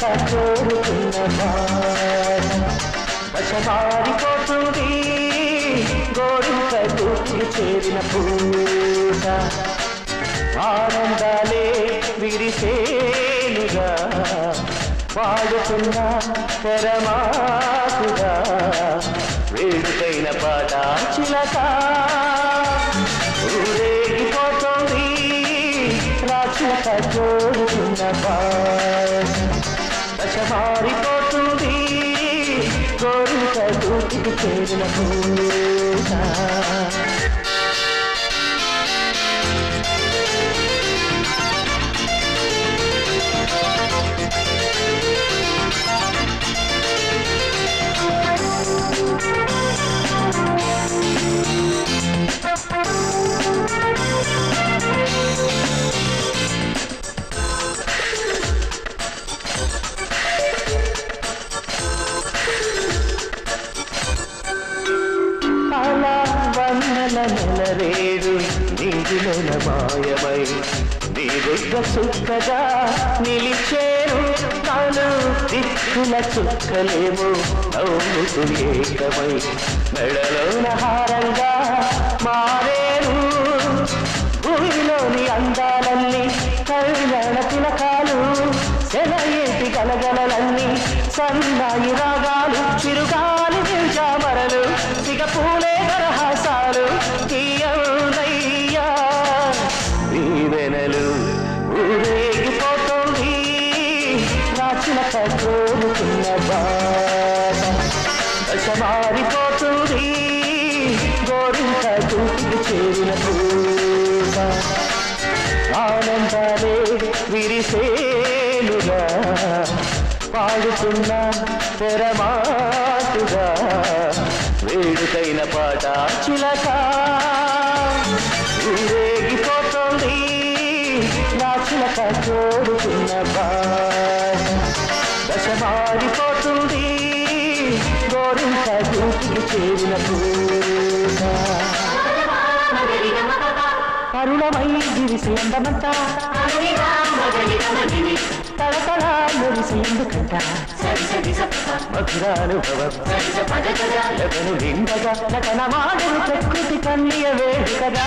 కోరుకున్న మాట మారిపోతుంది గోరింక దూకి చేరిన పూట ఆనందాలే విరిసేలుగా పాడుతున్న తెరమాకుగా వేడుకైన పాట చిలక ఊరేగిపోతుంది రాచుక కోరుకున్న పాట. దశ మారిపోతుంది కోరిక దూటికి చేరిన భూమి వన్నెల నెలరేడు నీటిలోన మాయమై. నీరుద్ర చుక్కగా నిలిచేరు నాలు దిక్కుల చుక్కలేము నవ్వుతూ ఏకమై. మెడలోన హారంగా మారేరు భూమిలోని అందాలన్నీ కరుణ తిలకాలు సెలయేటి గలగలలన్నీ సన్నాయి రాగాలు వెనలు ఊరేగిపోతుంది. రాచిన కోరుకున్న బాధ దశ మారిపోతుంది గోరింక దూకి చేరిన పూట ఆనందాలే విరిసేలుగా పాడుతున్న తెరమాటుగా. వేడుకైన పాట చిలక. ఊరేగిపోతుంది. నా చిలక చూడుతున్న దశ మారిపోతుంది గోరింక దూకి చేరిన పూట కరుణమై గిరిసి అందమంతా. తడతడ మురిసి ఎందుకంట? మధురానుభవం. లతను నిండగా నటన మాడని ప్రకృతి కన్నీయ వేడుకగా